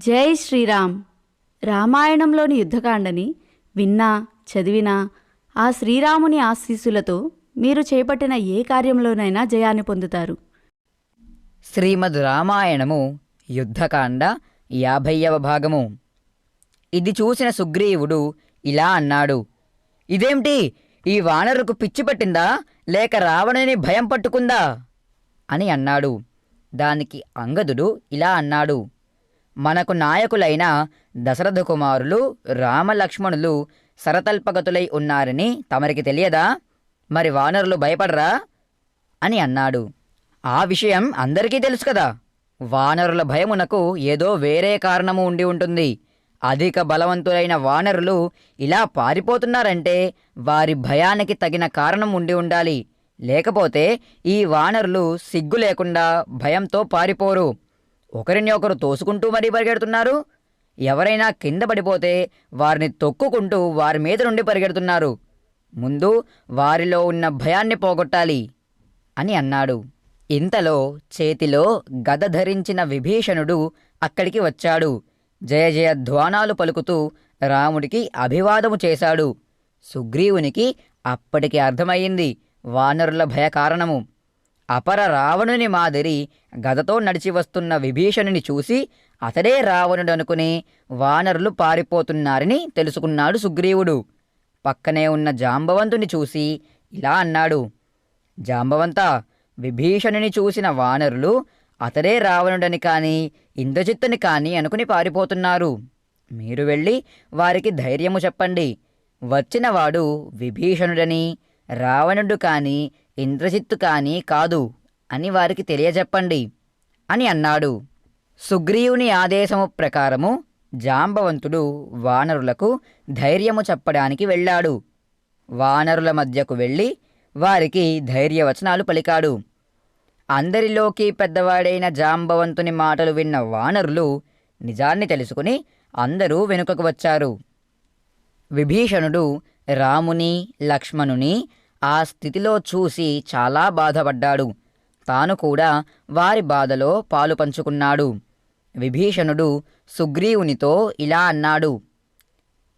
జై శ్రీరామ్. రామాయణంలోని యుద్ధకాండని విన్నా చదివినా ఆ శ్రీరాముని ఆశీస్సులతో మీరు చేపట్టిన ఏ కార్యంలోనైనా జయాన్ని పొందుతారు. శ్రీమద్ రామాయణము యుద్ధకాండ యాభైవ భాగము. ఇది చూసిన సుగ్రీవుడు ఇలా అన్నాడు. ఇదేమిటి ఈ వానరుకు పిచ్చి పట్టిందా? లేక రావణుని భయం పట్టుకుందా? అని అన్నాడు. దానికి అంగదుడు ఇలా అన్నాడు. మనకు నాయకులైన దశరథ కుమారులు రామలక్ష్మణులు సరతల్పగతులై ఉన్నారని తమరికి తెలియదా? మరి వానరులు భయపడరా? అని అన్నాడు. ఆ విషయం అందరికీ తెలుసు కదా. వానరుల భయమునకు ఏదో వేరే కారణము ఉండి ఉంటుంది. అధిక బలవంతులైన వానరులు ఇలా పారిపోతున్నారంటే వారి భయానికి తగిన కారణం ఉండి ఉండాలి. లేకపోతే ఈ వానరులు సిగ్గు లేకుండా భయంతో పారిపోరు. ఒకరిని ఒకరు తోసుకుంటూ మరీ పరిగెడుతున్నారు. ఎవరైనా కింద పడిపోతే వారిని తొక్కుకుంటూ వారి మీద నుండి పరిగెడుతున్నారు. ముందు వారిలో ఉన్న భయాన్ని పోగొట్టాలి అని అన్నాడు. ఇంతలో చేతిలో గద ధరించిన విభీషణుడు అక్కడికి వచ్చాడు. జయ జయ ధ్వానాలు పలుకుతూ రాముడికి అభివాదము చేశాడు. సుగ్రీవునికి అప్పటికి అర్థమయ్యింది. వానరుల భయ కారణము అపర రావణుని మాదిరి గదతో నడిచి వస్తున్న విభీషణుని చూసి అతడే రావణుడు అనుకుని వానరులు పారిపోతున్నారని తెలుసుకున్నాడు సుగ్రీవుడు. పక్కనే ఉన్న జాంబవంతుని చూసి ఇలా అన్నాడు. జాంబవంత విభీషణుని చూసిన వానరులు అతడే రావణుడని కాని ఇంద్రజిత్తుని కాని అనుకుని పారిపోతున్నారు. మీరు వెళ్ళి వారికి ధైర్యము చెప్పండి. వచ్చినవాడు విభీషణుడని రావణుడు కాని ఇంద్రజిత్తు కాని కాదు అని వారికి తెలియజెప్పండి అని అన్నాడు. సుగ్రీవుని ఆదేశము ప్రకారము జాంబవంతుడు వానరులకు ధైర్యము చెప్పడానికి వెళ్ళాడు. వానరుల మధ్యకు వెళ్ళి వారికి ధైర్యవచనాలు పలికాడు. అందరిలోకి పెద్దవాడైన జాంబవంతుని మాటలు విన్న వానరులు నిజాన్ని తెలుసుకుని అందరూ వెనుకకు వచ్చారు. విభీషణుడు రాముని లక్ష్మణుని ఆ స్థితిలో చూసి చాలా బాధపడ్డాడు. తాను కూడా వారి బాధలో పాలు పంచుకున్నాడు. విభీషణుడు సుగ్రీవునితో ఇలా అన్నాడు.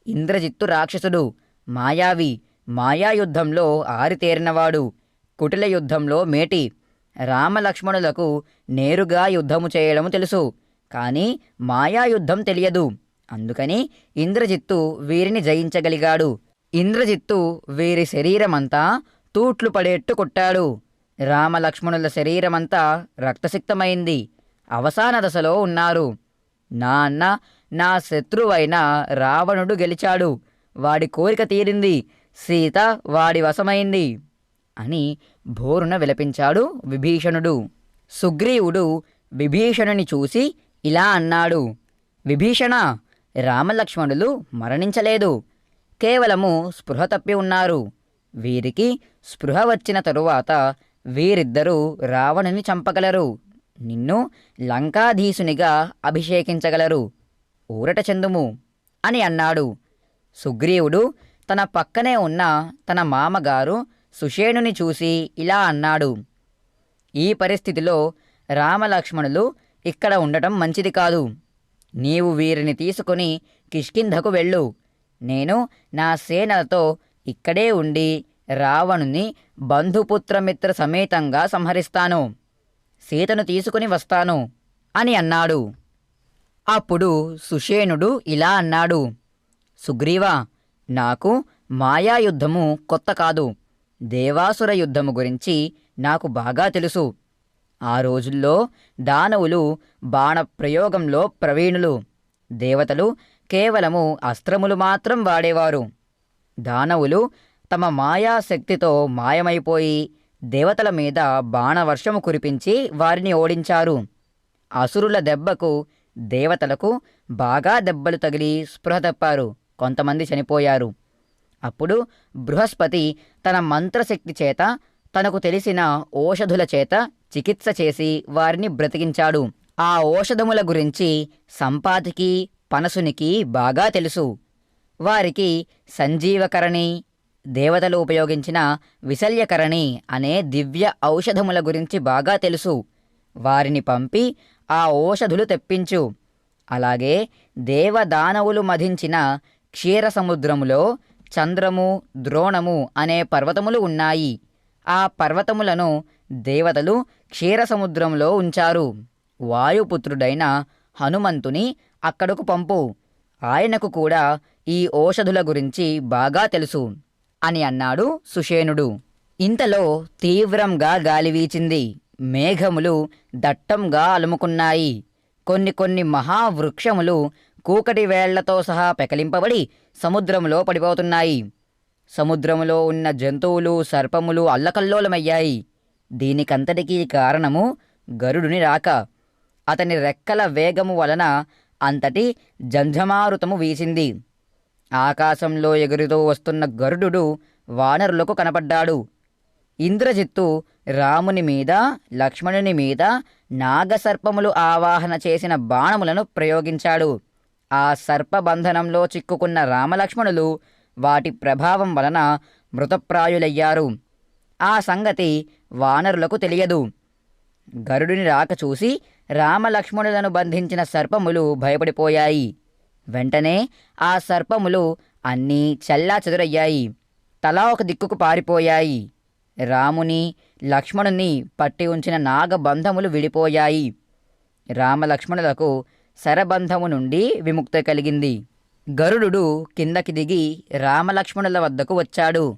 ఇంద్రజిత్తు రాక్షసుడు మాయావి మాయాయుద్ధంలో ఆరితేరినవాడు కుటిల యుద్ధంలో మేటి. రామలక్ష్మణులకు నేరుగా యుద్ధము చేయడము తెలుసు కానీ మాయాయుద్ధం తెలియదు. అందుకని ఇంద్రజిత్తు వీరిని జయించగలిగాడు. ఇంద్రజిత్తు వీరి శరీరమంతా తూట్లు పడేట్టు కొట్టాడు. రామలక్ష్మణుల శరీరమంతా రక్తసిక్తమైంది. అవసాన దశలో ఉన్నారు. నా అన్న నా శత్రువైన రావణుడు గెలిచాడు. వాడి కోరిక తీరింది. సీత వాడి వశమైంది అని భోరున విలపించాడు విభీషణుడు. సుగ్రీవుడు విభీషణుని చూసి ఇలా అన్నాడు. విభీషణ రామలక్ష్మణులు మరణించలేదు. కేవలము స్పృహ తప్పి ఉన్నారు. వీరికి స్పృహ వచ్చిన తరువాత వీరిద్దరూ రావణుని చంపగలరు. నిన్ను లంకాధీసునిగా అభిషేకించగలరు. ఊరట చెందుము అని అన్నాడు. సుగ్రీవుడు తన పక్కనే ఉన్న తన మామగారు సుషేణుని చూసి ఇలా అన్నాడు. ఈ పరిస్థితిలో రామలక్ష్మణులు ఇక్కడ ఉండటం మంచిది కాదు. నీవు వీరిని తీసుకుని కిష్కింధకు వెళ్ళు. నేను నా సేనలతో ఇక్కడే ఉండి రావణుని బంధుపుత్రమిత్ర సమేతంగా సంహరిస్తాను. సీతను తీసుకుని వస్తాను అని అన్నాడు. అప్పుడు సుషేణుడు ఇలా అన్నాడు. సుగ్రీవా నాకు మాయాయుద్ధము కొత్త కాదు. దేవాసుర యుద్ధము గురించి నాకు బాగా తెలుసు. ఆ రోజుల్లో దానవులు బాణప్రయోగంలో ప్రవీణులు. దేవతలు కేవలము అస్త్రములు మాత్రం వాడేవారు. దానవులు తమ మాయాశక్తితో మాయమైపోయి దేవతల మీద బాణవర్షము కురిపించి వారిని ఓడించారు. అసురుల దెబ్బకు దేవతలకు బాగా దెబ్బలు తగిలి స్పృహ తప్పారు. కొంతమంది చనిపోయారు. అప్పుడు బృహస్పతి తన మంత్రశక్తి చేత తనకు తెలిసిన ఓషధుల చేత చికిత్స చేసి వారిని బ్రతికించాడు. ఆ ఓషధముల గురించి సంపాతికి పనసునికి బాగా తెలుసు. వారికి సంజీవకరణి దేవతలు ఉపయోగించిన విశల్యకరణి అనే దివ్య ఔషధముల గురించి బాగా తెలుసు. వారిని పంపి ఆ ఓషధులు తెప్పించు. అలాగే దేవదానవులు మధించిన క్షీర సముద్రములో చంద్రము ద్రోణము అనే పర్వతములు ఉన్నాయి. ఆ పర్వతములను దేవతలు క్షీరసముద్రంలో ఉంచారు. వాయుపుత్రుడైన హనుమంతుని అక్కడకు పంపు. ఆయనకు కూడా ఈ ఓషధుల గురించి బాగా తెలుసు అని అన్నాడు సుషేనుడు. ఇంతలో తీవ్రంగా గాలి వీచింది. మేఘములు దట్టంగా అలుముకున్నాయి. కొన్ని కొన్ని మహావృక్షములు కూకటి వేళ్ళతో సహా పెకలింపబడి సముద్రంలో పడిపోతున్నాయి. సముద్రములో ఉన్న జంతువులు సర్పములు అల్లకల్లోలమయ్యాయి. దీనికంతటికీ కారణము గరుడుని రాక. అతని రెక్కల వేగము వలన అంతటి జంఝమారుతము వీసింది. ఆకాశంలో ఎగురుతూ వస్తున్న గరుడు వానరులకు కనపడ్డాడు. ఇంద్రజిత్తు రాముని మీద లక్ష్మణుని మీద నాగసర్పములు ఆవాహన చేసిన బాణములను ప్రయోగించాడు. ఆ సర్పబంధనంలో చిక్కుకున్న రామలక్ష్మణులు వాటి ప్రభావం వలన మృతప్రాయులయ్యారు. ఆ సంగతి వానరులకు తెలియదు. గరుడిని రాక చూసి రామలక్ష్మణులను బంధించిన సర్పములు భయపడిపోయాయి. వెంటనే ఆ సర్పములు అన్నీ చల్లా చెదురయ్యాయి. తలా ఒక దిక్కుకు పారిపోయాయి. రాముని లక్ష్మణుని పట్టి ఉంచిన నాగబంధములు విడిపోయాయి. రామలక్ష్మణులకు శరబంధము నుండి విముక్తి కలిగింది. గరుడు కిందకి దిగి రామలక్ష్మణుల వద్దకు వచ్చాడు.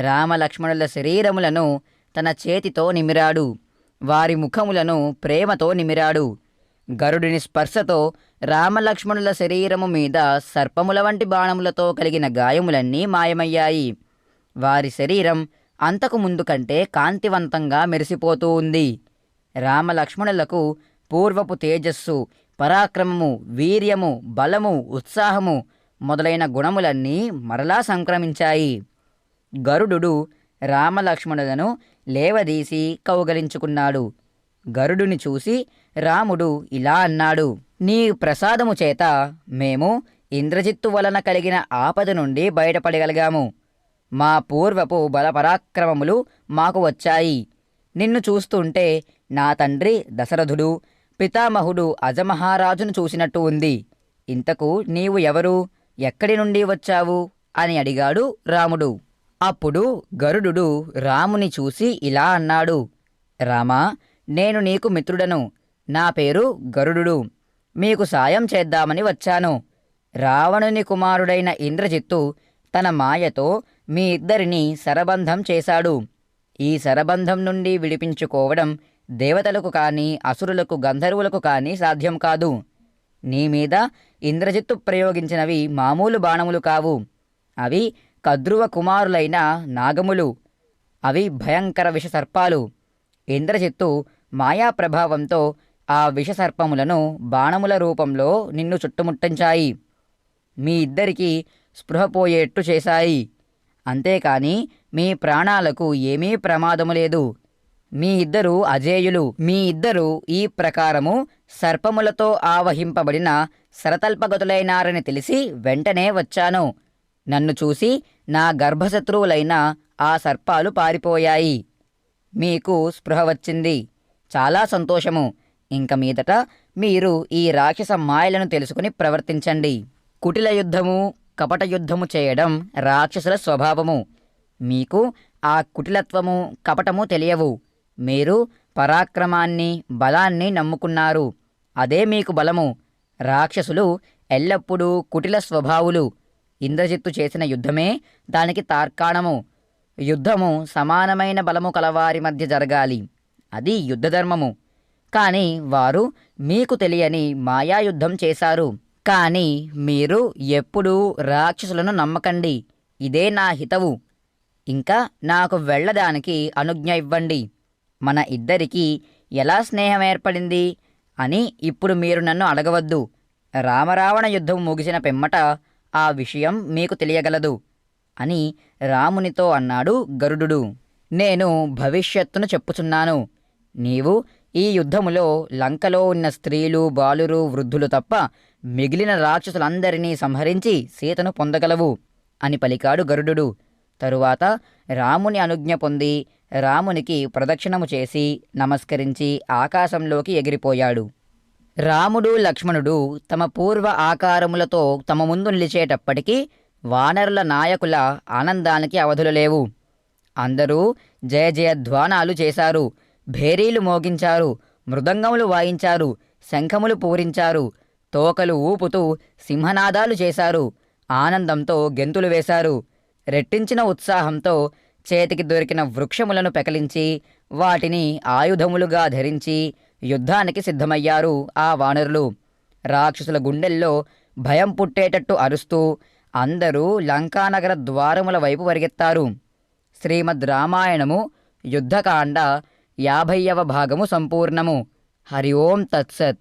రామలక్ష్మణుల శరీరములను తన చేతితో నిమిరాడు. వారి ముఖములను ప్రేమతో నిమిరాడు. గరుడిని స్పర్శతో రామలక్ష్మణుల శరీరము మీద సర్పముల వంటి బాణములతో కలిగిన గాయములన్నీ మాయమయ్యాయి. వారి శరీరం అంతకు ముందు కంటే కాంతివంతంగా మెరిసిపోతూ ఉంది. రామలక్ష్మణులకు పూర్వపు తేజస్సు పరాక్రమము వీర్యము బలము ఉత్సాహము మొదలైన గుణములన్నీ మరలా సంక్రమించాయి. గరుడు రామలక్ష్మణులను లేవదీసి కౌగలించుకున్నాడు. గరుడుని చూసి రాముడు ఇలా అన్నాడు నీ ప్రసాదము చేత మేము ఇంద్రజిత్తు వలన కలిగిన ఆపద నుండి బయటపడగలిగాము. మా పూర్వపు బలపరాక్రమములు మాకు వచ్చాయి. నిన్ను చూస్తుంటే నా తండ్రి దశరథుడు పితామహుడు అజమహారాజును చూసినట్టు ఉంది. ఇంతకు నీవు ఎవరు? ఎక్కడి నుండి వచ్చావు? అని అడిగాడు రాముడు. అప్పుడు గరుడు రాముని చూసి ఇలా అన్నాడు రామా నేను నీకు మిత్రుడను. నా పేరు గరుడు మీకు సాయం చేద్దామని వచ్చాను. రావణుని కుమారుడైన ఇంద్రజిత్తు తన మాయతో మీ ఇద్దరిని శరబంధం చేశాడు. ఈ శరబంధం నుండి విడిపించుకోవడం దేవతలకు కానీ అసురులకు గంధర్వులకు కానీ సాధ్యం కాదు. నీ మీద ఇంద్రజిత్తు ప్రయోగించినవి మామూలు బాణములు కావు. అవి కద్రువ కుమారులైన నాగములు. అవి భయంకర విషసర్పాలు. ఇంద్రజిత్తు మాయా ప్రభావంతో ఆ విషసర్పములను బాణముల రూపంలో నిన్ను చుట్టుముట్టించాయి. మీ ఇద్దరికీ స్పృహపోయేట్టు చేశాయి. అంతేకాని మీ ప్రాణాలకు ఏమీ ప్రమాదము లేదు. మీ ఇద్దరు అజేయులు. మీ ఇద్దరు ఈ ప్రకారము సర్పములతో ఆవహింపబడిన శరతల్పగతులైనారని తెలిసి వెంటనే వచ్చాను. నన్ను చూసి నా గర్భశత్రువులైన ఆ సర్పాలు పారిపోయాయి. మీకు స్పృహ వచ్చింది. చాలా సంతోషము. ఇంక మీదట మీరు ఈ రాక్షస మాయలను తెలుసుకుని ప్రవర్తించండి. కుటిల యుద్ధము కపట యుద్ధము చేయడం రాక్షసుల స్వభావము. మీకు ఆ కుటిలత్వము కపటము తెలియవు. మీరు పరాక్రమాన్ని బలాన్ని నమ్ముకున్నారు. అదే మీకు బలము. రాక్షసులు ఎల్లప్పుడూ కుటిల స్వభావులు. ఇంద్రజిత్తు చేసిన యుద్ధమే దానికి తార్కాణము. యుద్ధము సమానమైన బలము కలవారి మధ్య జరగాలి. అది యుద్ధధర్మము. కానీ వారు మీకు తెలియని మాయాయుద్ధం చేశారు. కానీ మీరు ఎప్పుడూ రాక్షసులను నమ్మకండి. ఇదే నా హితవు. ఇంకా నాకు వెళ్ళడానికి అనుజ్ఞ ఇవ్వండి. మన ఇద్దరికీ ఎలా స్నేహం ఏర్పడింది? అని ఇప్పుడు మీరు నన్ను అడగవద్దు. రామరావణ యుద్ధం ముగిసిన పిమ్మట ఆ విషయం మీకు తెలియగలదు అని రామునితో అన్నాడు గరుడు నేను భవిష్యత్తును చెప్పుచున్నాను. నీవు ఈ యుద్ధములో లంకలో ఉన్న స్త్రీలు బాలురు వృద్ధులు తప్ప మిగిలిన రాక్షసులందరినీ సంహరించి సీతను పొందగలవు అని పలికాడు గరుడు తరువాత రాముని అనుజ్ఞ పొంది రామునికి ప్రదక్షిణము చేసి నమస్కరించి ఆకాశంలోకి ఎగిరిపోయాడు. రాముడు లక్ష్మణుడు తమ పూర్వ ఆకారములతో తమ ముందు నిలిచేటప్పటికీ వానరుల నాయకుల ఆనందానికి అవధులు లేవు. అందరూ జయ జయధ్వానాలు చేశారు. భేరీలు మోగించారు. మృదంగములు వాయించారు. శంఖములు పూరించారు. తోకలు ఊపుతూ సింహనాదాలు చేశారు. ఆనందంతో గెంతులు వేశారు. రెట్టించిన ఉత్సాహంతో చేతికి దొరికిన వృక్షములను పెకలించి వాటిని ఆయుధములుగా ధరించి యుద్ధానికి సిద్ధమయ్యారు ఆ వానరులు. రాక్షసుల గుండెల్లో భయం పుట్టేటట్టు అరుస్తూ అందరూ లంకానగర ద్వారముల వైపు పరిగెత్తారు శ్రీమద్ రామాయణము యుద్ధకాండ యాభైవ భాగము సంపూర్ణము. హరి ఓం తత్సత్.